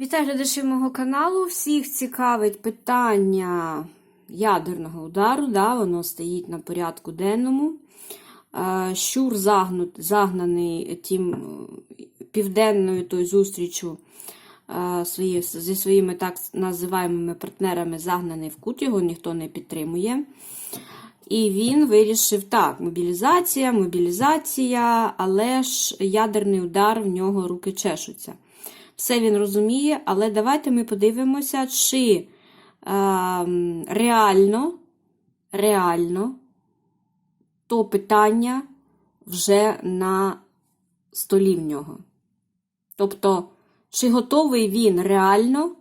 Вітаю глядачів мого каналу. Всіх цікавить питання ядерного удару. Да, воно стоїть на порядку денному. Е, Щур загнут, загнаний тим е, південною тою зустрічю е, свої, зі своїми так називаємими партнерами загнаний в кут, його ніхто не підтримує. І він вирішив так: мобілізація, мобілізація, але ж ядерний удар в нього руки чешуться. Все він розуміє, але давайте ми подивимося, чи е, реально, реально то питання вже на столі в нього. Тобто, чи готовий він реально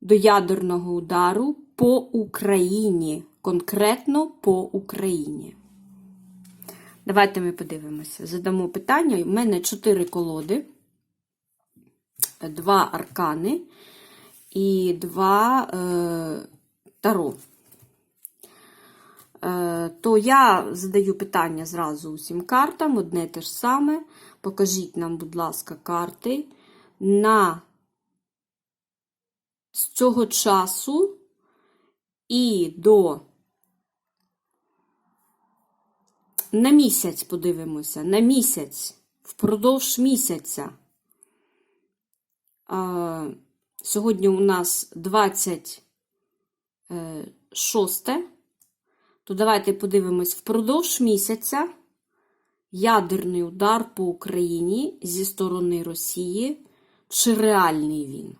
до ядерного удару по Україні, конкретно по Україні? Давайте ми подивимося. Задамо питання. У мене чотири колоди два аркани і два е, таро. Е, то я задаю питання зразу усім картам, одне те ж саме. Покажіть нам, будь ласка, карти на з цього часу і до на місяць подивимося, на місяць, впродовж місяця. Сьогодні у нас 26, то давайте подивимось впродовж місяця ядерний удар по Україні зі сторони Росії. Чи реальний він?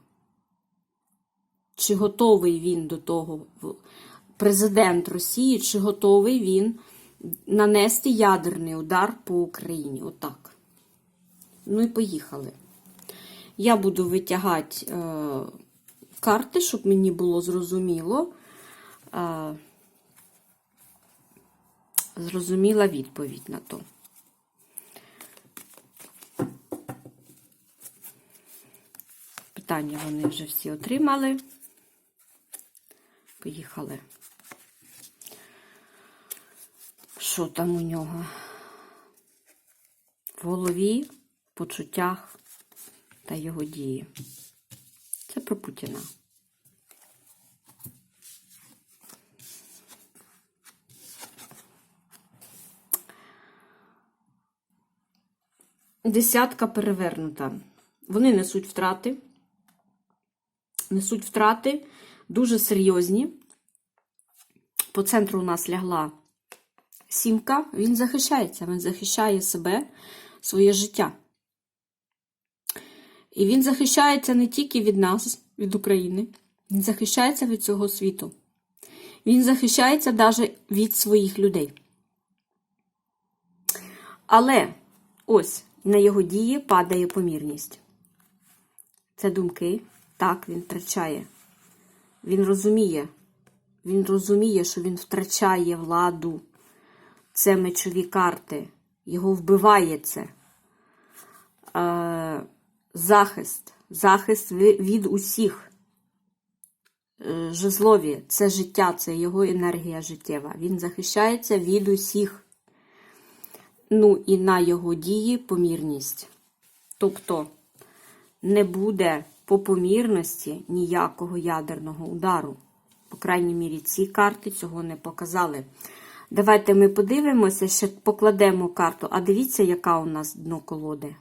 Чи готовий він до того, президент Росії, чи готовий він нанести ядерний удар по Україні? Отак. Ну і поїхали. Я буду витягати е, карти, щоб мені було зрозуміло. Е, зрозуміла відповідь на то. Питання вони вже всі отримали. Поїхали. Що там у нього? В голові, в почуттях та його дії. Це про Путіна. Десятка перевернута. Вони несуть втрати. Несуть втрати дуже серйозні. По центру у нас лягла сімка. Він захищається, він захищає себе, своє життя. І він захищається не тільки від нас, від України, він захищається від цього світу. Він захищається навіть від своїх людей. Але ось на його дії падає помірність. Це думки. Так, він втрачає. Він розуміє. Він розуміє, що він втрачає владу. Це мечові карти. Його вбиває це. Е, захист. Захист від усіх. Е, Жезлові це життя, це його енергія життєва. Він захищається від усіх. Ну і на його дії помірність. Тобто не буде по помірності ніякого ядерного удару. По крайній мірі, ці карти цього не показали. Давайте ми подивимося, ще покладемо карту. А дивіться, яка у нас дно колоди.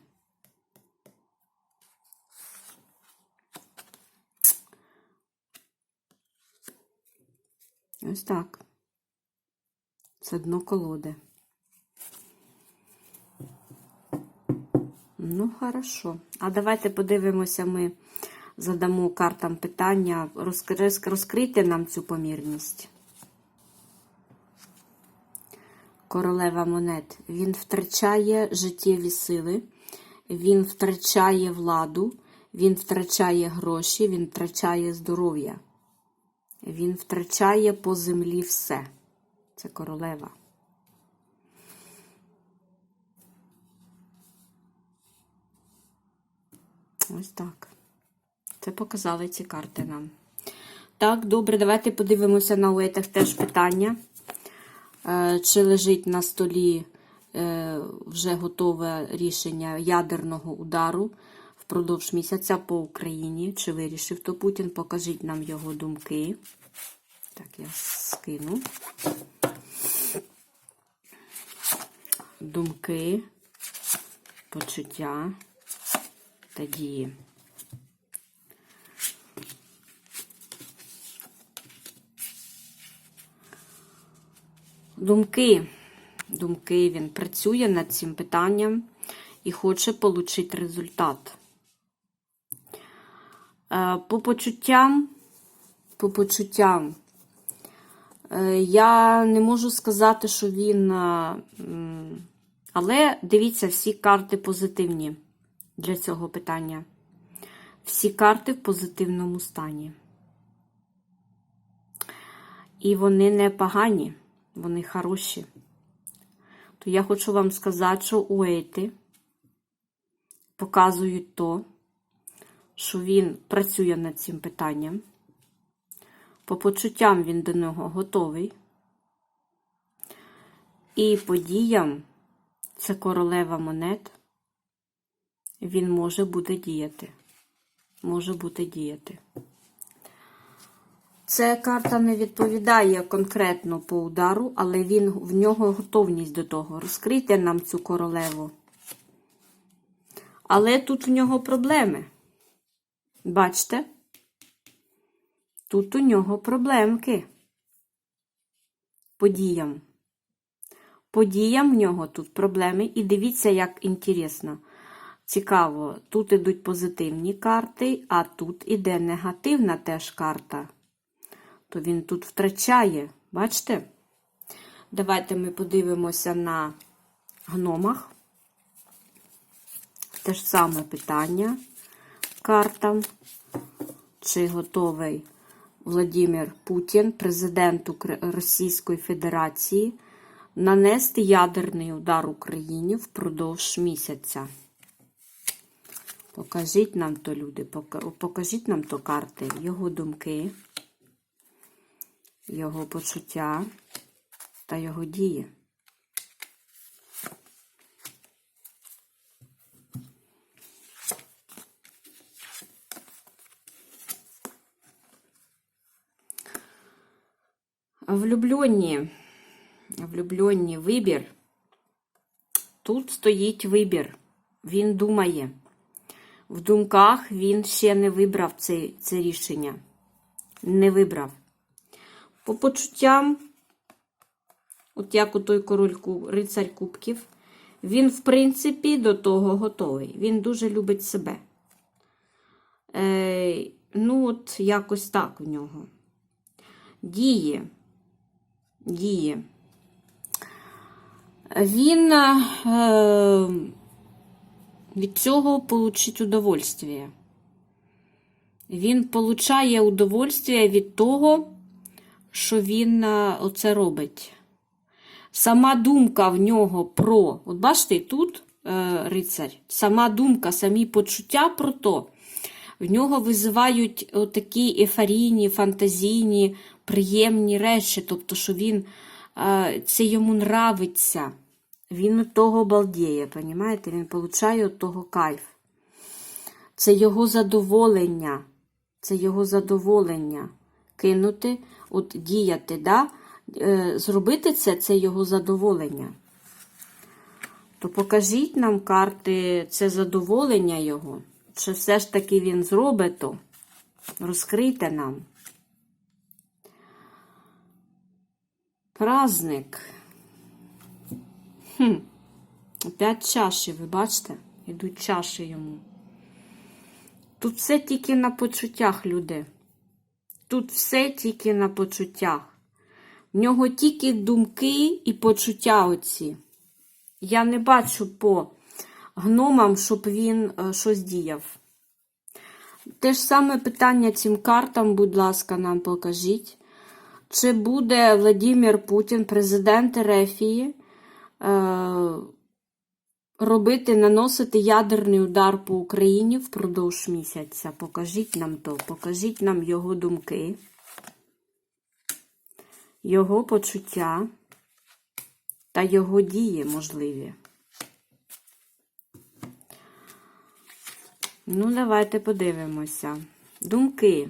Ось так. Це дно колоди. Ну, хорошо. А давайте подивимося, ми задамо картам питання. Розкрити нам цю помірність. Королева монет. Він втрачає життєві сили, він втрачає владу, він втрачає гроші, він втрачає здоров'я. Він втрачає по землі все. Це королева. Ось так. Це показали ці карти нам. Так, добре, давайте подивимося на уетах теж питання. Е, Чи лежить на столі е, вже готове рішення ядерного удару впродовж місяця по Україні. Чи вирішив то Путін? Покажіть нам його думки. Так, я скину. Думки, почуття та дії. Думки. Думки. Він працює над цим питанням і хоче отримати результат. Е, По почуттям, по почуттям, е, я не можу сказати, що він. е, Але дивіться, всі карти позитивні для цього питання. Всі карти в позитивному стані. І вони не погані, вони хороші. То я хочу вам сказати, що уейти показують то, що він працює над цим питанням. По почуттям він до нього готовий. І по діям це королева монет. Він може буде діяти. Може бути діяти. Ця карта не відповідає конкретно по удару, але він, в нього готовність до того. Розкрийте нам цю королеву. Але тут в нього проблеми. Бачите? Тут у нього проблемки. Подіям. Подіям в нього тут проблеми. І дивіться, як інтересно. Цікаво, тут ідуть позитивні карти, а тут іде негативна теж карта. То він тут втрачає. Бачите? Давайте ми подивимося на гномах. Те ж саме питання картам. Чи готовий Владимир Путін, президент Російської Федерації, нанести ядерний удар Україні впродовж місяця? Покажіть нам то, люди, покажіть нам то карти, його думки, його почуття та його дії. Влюблені, влюблені вибір. Тут стоїть вибір. Він думає. В думках він ще не вибрав це, це рішення. Не вибрав. По почуттям, от як у той король рицарь Кубків, він, в принципі, до того готовий. Він дуже любить себе. Е, ну, от якось так у нього. Діє. Діє. Він е, від цього получить удовольствие. Він получає удовольствие від того, що він е, оце робить. Сама думка в нього про, от бачите, тут е, рицарь, сама думка, самі почуття про то, в нього визивають такі ефарійні, фантазійні, приємні речі, тобто, що він е, це йому нравиться. Він від того балдіє, понімаєте? Він получає від того кайф. Це його задоволення. Це його задоволення. Кинути, от діяти, да? Е, зробити це це його задоволення. То покажіть нам карти це задоволення його. Чи все ж таки він зробить то? Розкрийте нам. Праздник. Хм. Опять чаші, ви бачите? Ідуть чаші йому. Тут все тільки на почуттях, люди. Тут все тільки на почуттях. В нього тільки думки і почуття оці. Я не бачу по гномам, щоб він е, щось діяв. Те ж саме питання цим картам, будь ласка, нам покажіть. Чи буде Владимир Путін, президент Ерефії, робити, наносити ядерний удар по Україні впродовж місяця? Покажіть нам то, покажіть нам його думки, його почуття та його дії можливі. Ну, давайте подивимося. Думки.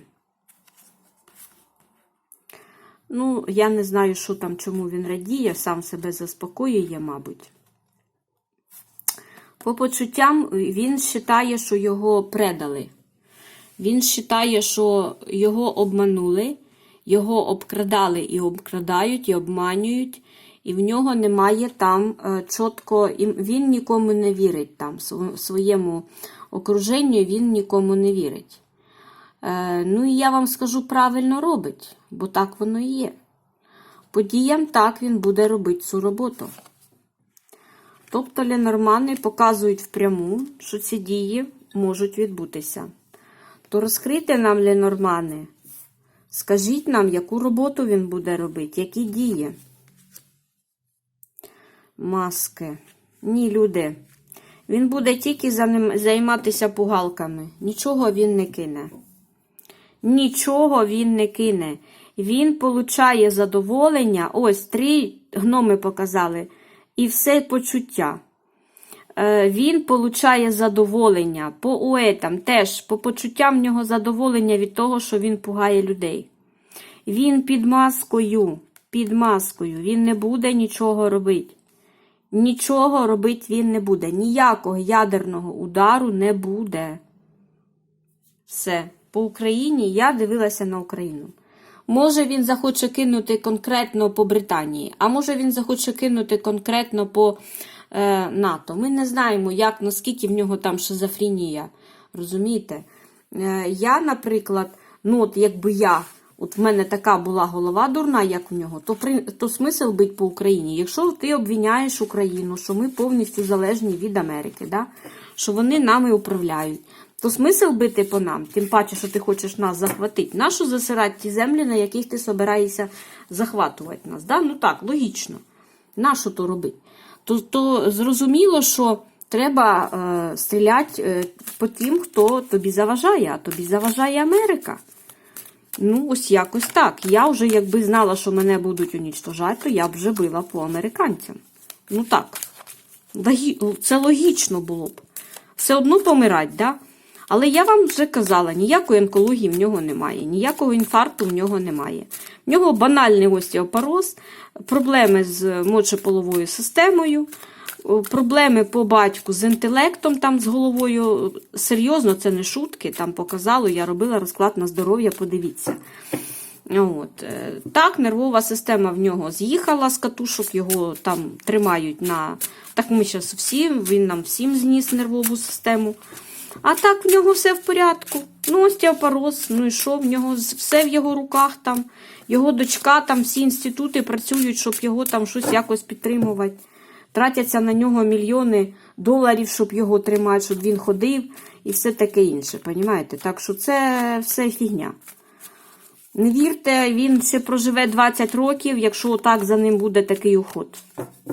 Ну, я не знаю, що там, чому він радіє, сам себе заспокоює, мабуть. По почуттям він вважає, що його предали. Він вважає, що його обманули, його обкрадали і обкрадають, і обманюють, і в нього немає там е, чітко, він нікому не вірить там, своєму окруженню він нікому не вірить. Е, ну і я вам скажу, правильно робить, бо так воно і є. Подіям так він буде робити цю роботу. Тобто ленормани показують впряму, що ці дії можуть відбутися. То розкрийте нам, ленормани, скажіть нам, яку роботу він буде робити, які дії. Маски. Ні, люди. Він буде тільки займатися пугалками. Нічого він не кине. Нічого він не кине. Він получає задоволення. Ось три гноми показали. І все почуття. Е, Він получає задоволення по уетам теж, по почуттям в нього задоволення від того, що він пугає людей. Він під маскою, під маскою, він не буде нічого робити. Нічого робити він не буде. Ніякого ядерного удару не буде. Все. По Україні я дивилася на Україну. Може він захоче кинути конкретно по Британії, а може він захоче кинути конкретно по е, НАТО. Ми не знаємо, як, наскільки в нього там шизофренія. Розумієте? Е, я, наприклад, ну от якби я, от в мене така була голова дурна, як в нього, то, при, то смисл бить по Україні. Якщо ти обвиняєш Україну, що ми повністю залежні від Америки, да? що вони нами управляють, то смисл бити по нам, тим паче, що ти хочеш нас захватити. Нащо засирати ті землі, на яких ти собираєшся захватувати нас? Да? Ну так, логічно. Нащо то робити? То, то зрозуміло, що треба е, стріляти е, по тим, хто тобі заважає, а тобі заважає Америка. Ну, ось якось так. Я вже, якби знала, що мене будуть унічтожати, то я б вже била по американцям. Ну так. Це логічно було б. Все одно помирать, да? Але я вам вже казала, ніякої онкології в нього немає, ніякого інфаркту в нього немає. В нього банальний остеопороз, проблеми з мочеполовою системою, проблеми по батьку з інтелектом, там з головою. Серйозно, це не шутки. Там показало, я робила розклад на здоров'я, подивіться. От. е, Так, нервова система в нього з'їхала з катушок, його там тримають на. Так ми зараз всім, він нам всім зніс нервову систему. А так в нього все в порядку. Ну, остеопороз, ну і що, в нього все в його руках там. Його дочка, там всі інститути працюють, щоб його там щось якось підтримувати. Тратяться на нього мільйони доларів, щоб його тримати, щоб він ходив і все таке інше. Понімаєте? Так що це все фігня. Не вірте, він ще проживе 20 років, якщо так за ним буде такий уход.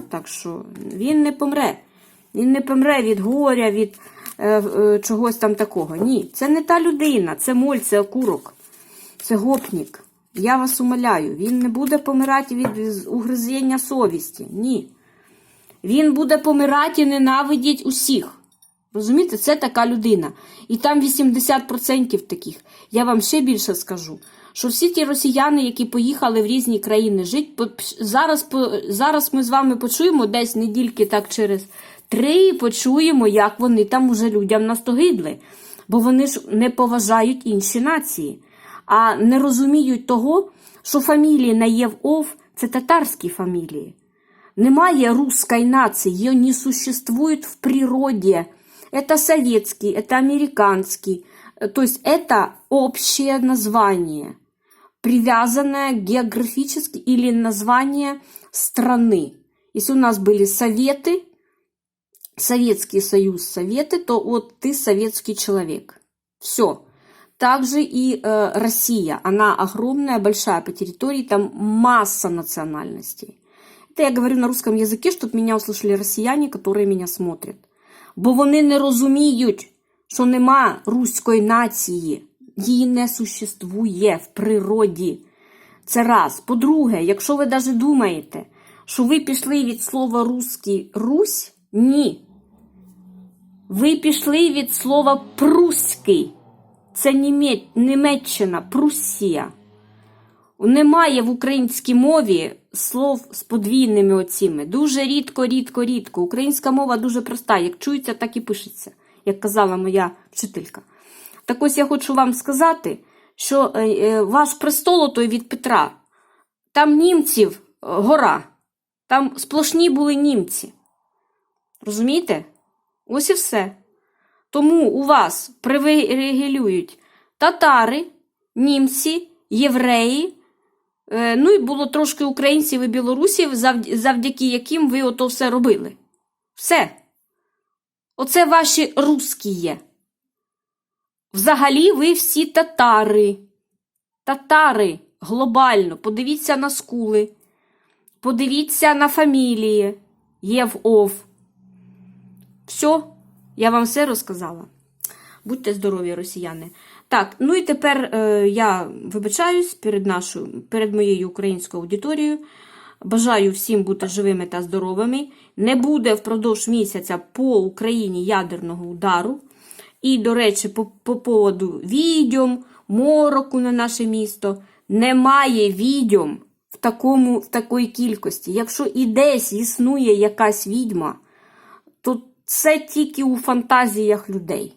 Так що він не помре. Він не помре від горя, від чогось там такого. Ні, це не та людина, це моль, це окурок, це гопнік. Я вас умоляю, він не буде помирати від угризення совісті. Ні. Він буде помирати і ненавидіть усіх. Розумієте, це така людина. І там 80% таких. Я вам ще більше скажу, що всі ті росіяни, які поїхали в різні країни жити, зараз, зараз ми з вами почуємо десь недільки так через три, і почуємо, як вони там уже людям настогидли. Бо вони ж не поважають інші нації, а не розуміють того, що фамілії Наєв-Ов – це татарські фамілії. Немає русской нации, ее не существует в природе. Это советский, это американский. Э, То есть это общее название, привязанное географически или название страны. Если у нас были советы, Советский Союз, советы, то вот ты советский человек. Все. Также и э, Россия, она огромная, большая по территории, там масса национальностей. Это я говорю на русском языке, чтобы меня услышали россияне, которые меня смотрят. Бо вони не розуміють, що нема руської нації, її не существує в природі. Це раз. По-друге, якщо ви навіть думаєте, що ви пішли від слова русський Русь, ні. Ви пішли від слова прусський. Це Німеччина, Пруссія. Немає в українській мові слов з подвійними оціми. Дуже рідко, рідко, рідко. Українська мова дуже проста. Як чується, так і пишеться, як казала моя вчителька. Так ось я хочу вам сказати, що е, е, ваш престол той від Петра, там німців е, гора, там сплошні були німці. Розумієте? Ось і все. Тому у вас привілеюють татари, німці, євреї, е, ну і було трошки українців і білорусів, завд- завдяки яким ви ото все робили. Все. Оце ваші русські є. Взагалі, ви всі татари. Татари глобально. Подивіться на скули. Подивіться на фамілії. Єв ов. Все, я вам все розказала. Будьте здорові, росіяни. Так, ну і тепер е, я вибачаюсь перед нашою, перед моєю українською аудиторією. Бажаю всім бути живими та здоровими. Не буде впродовж місяця по Україні ядерного удару. І, до речі, по, по поводу відьом, мороку на наше місто. Немає відьом в, такому, в такої кількості. Якщо і десь існує якась відьма, це тільки у фантазіях людей.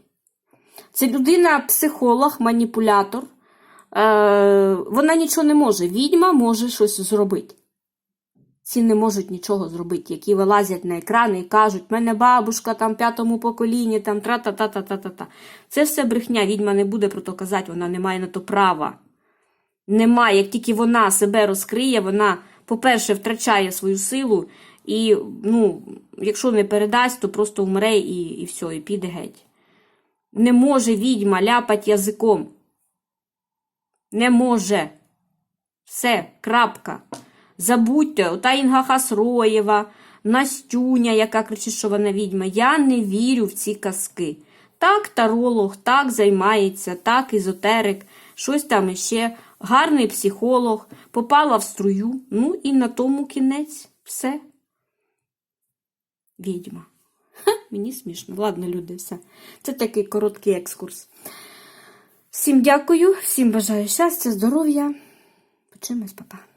Це людина, психолог, маніпулятор. Е, вона нічого не може. Відьма може щось зробити. Ці не можуть нічого зробити, які вилазять на екрани і кажуть, мене бабушка там п'ятому поколінні, там тра-та-та-та-та-та. Це все брехня, відьма не буде про то казати, вона не має на то права. Немає, як тільки вона себе розкриє, вона, по-перше, втрачає свою силу, і, ну, якщо не передасть, то просто вмре і, і все, і піде геть. Не може відьма ляпати язиком. Не може. Все, крапка. Забудьте, ота Інга Хасроєва, Настюня, яка кричить, що вона відьма. Я не вірю в ці казки. Так, таролог, так займається, так, ізотерик, щось там іще. Гарний психолог, попала в струю. Ну і на тому кінець все. Відьма. Ха, мені смішно. Ладно, люди, все. Це такий короткий екскурс. Всім дякую, всім бажаю щастя, здоров'я. Почимось, папа.